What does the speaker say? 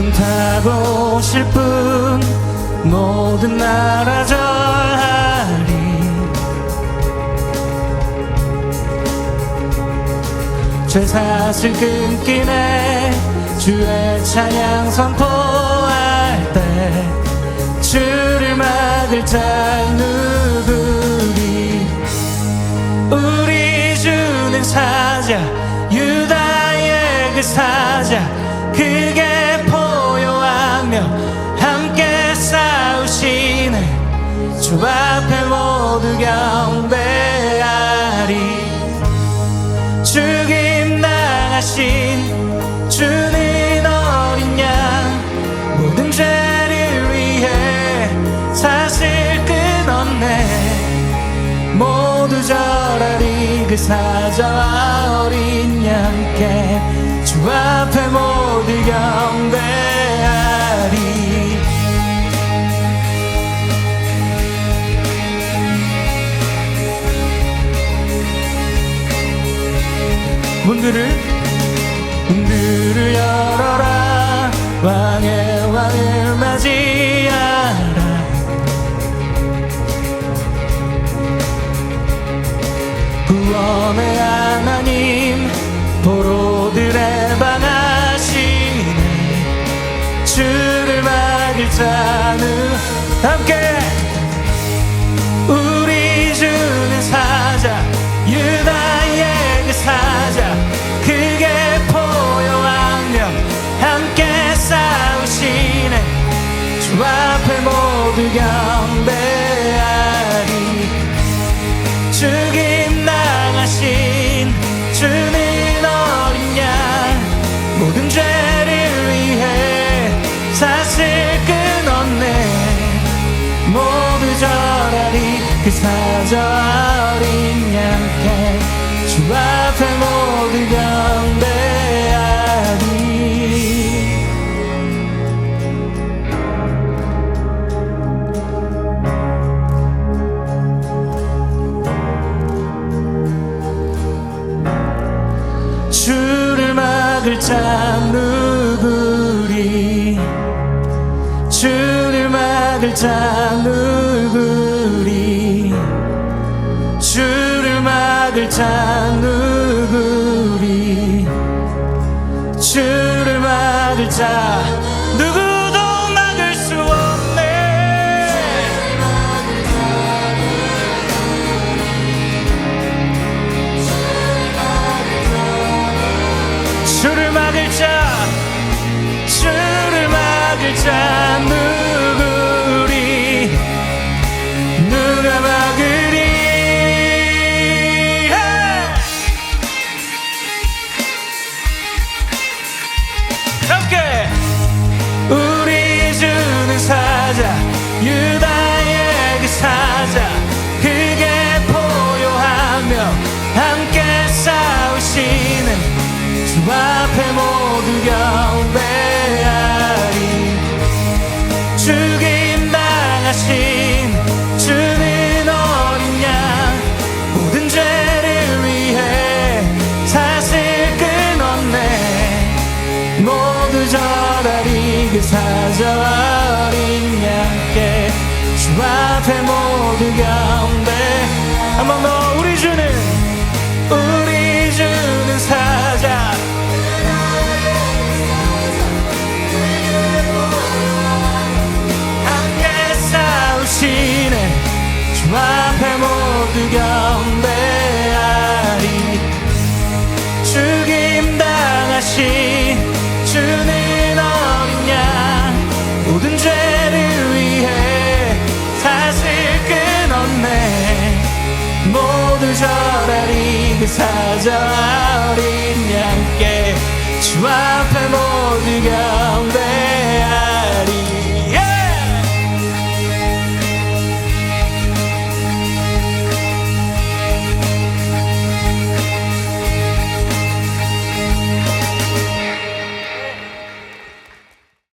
구름 타고 분 모든 나라 절하리. 죄 사슬 끊기네 주의 찬양 선포할 때. 주를 막을 자 누구리? 우리 주는 사자 유다의 그 사자 그 하신 주는 어린 양 모든 죄를 위해 사실 끊었네. 모두 절하리 그 사자와 어린 양께 주 앞에 모두 경배하리. 문들을 문들을 열어라. 왕의 왕을 맞이하라. 구원의 하나님 포로들의 방하시네. 주를 막을 자는 함께 모두 경배하리 죽임 당하신 주는 어린 양 모든 죄를 위해 사슬 끊었네. 모두 절하리 그 사자 자 누구리? 주를 막을 자 누구리? 주를 막을 자 누구리? 주를 막을 자 누구도 막을 수 없네. 주를 막을 자. 주를 막을 자 누구리. 누가 막으리. 함께. 우리 주는 사자 주 앞에 모두 경배하리. 죽임 당하신 주는 어린 양 모든 죄를 위해 사슬 끊었네. 모두 절하리 그 사자와 어린 양께 주 앞에 모두 경 앞에 모두 경배하리. 죽임 당하신 주는 어린 양 모든 죄를 위해 사슬 끊었네. 모두 절하리 그 사자 어린 양께 주 앞에 모두